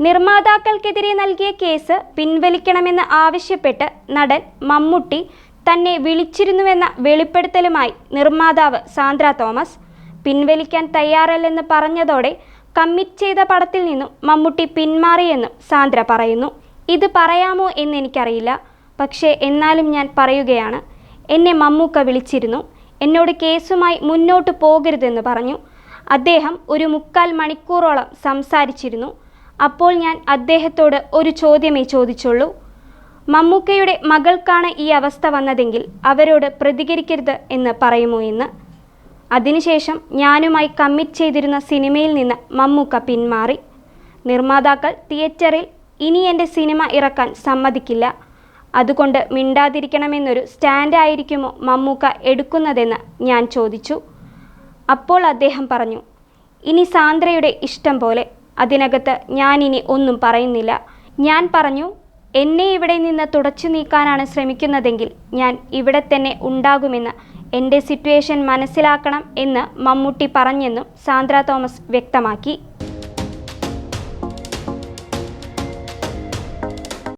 നിർമ്മാതാക്കൾക്കെതിരെ നൽകിയ കേസ് പിൻവലിക്കണമെന്ന് ആവശ്യപ്പെട്ട് നടൻ മമ്മൂട്ടി തന്നെ വിളിച്ചിരുന്നുവെന്ന വെളിപ്പെടുത്തലുമായി നിർമ്മാതാവ് സാന്ദ്ര തോമസ്. പിൻവലിക്കാൻ തയ്യാറല്ലെന്ന് പറഞ്ഞതോടെ കമ്മിറ്റ് ചെയ്ത പടത്തിൽ നിന്നും മമ്മൂട്ടി പിന്മാറിയെന്നും സാന്ദ്ര പറയുന്നു. ഇത് പറയാമോ എന്നെനിക്കറിയില്ല പക്ഷേ എന്നാലും ഞാൻ പറയുകയാണ്. എന്നെ മമ്മൂക്ക വിളിച്ചിരുന്നു. എന്നോട് കേസുമായി മുന്നോട്ട് പോകരുതെന്ന് പറഞ്ഞു. അദ്ദേഹം ഒരു മുക്കാൽ മണിക്കൂറോളം സംസാരിച്ചിരുന്നു. അപ്പോൾ ഞാൻ അദ്ദേഹത്തോട് ഒരു ചോദ്യമേ ചോദിച്ചുള്ളൂ. മമ്മൂക്കയുടെ മകൾക്കാണ് ഈ അവസ്ഥ വന്നതെങ്കിൽ അവരോട് പ്രതികരിക്കരുത് എന്ന് പറയുമോ എന്ന്? അതിനുശേഷം ഞാനുമായി കമ്മിറ്റ് ചെയ്തിരുന്ന സിനിമയിൽ നിന്ന് മമ്മൂക്ക പിന്മാറി. നിർമ്മാതാക്കൾ തിയേറ്ററിൽ ഇനി എന്റെ സിനിമ ഇറക്കാൻ സമ്മതിക്കില്ല. അതുകൊണ്ട് മിണ്ടാതിരിക്കണമെന്നൊരു സ്റ്റാൻഡ് ആയിരിക്കുമോ മമ്മൂക്ക എടുക്കുന്നതെന്ന് ഞാൻ ചോദിച്ചു. അപ്പോൾ അദ്ദേഹം പറഞ്ഞു ഇനി സാന്ദ്രയുടെ ഇഷ്ടം പോലെ അതിനകത്ത് ഞാനിനി ഒന്നും പറയുന്നില്ല. ഞാൻ പറഞ്ഞു എന്നെ ഇവിടെ നിന്ന് തുടച്ചു നീക്കാനാണ് ശ്രമിക്കുന്നതെങ്കിൽ ഞാൻ ഇവിടെ തന്നെ ഉണ്ടാകുമെന്ന് എന്റെ സിറ്റുവേഷൻ മനസ്സിലാക്കണം എന്ന് മമ്മൂട്ടി പറഞ്ഞെന്നും സാന്ദ്ര തോമസ് വ്യക്തമാക്കി.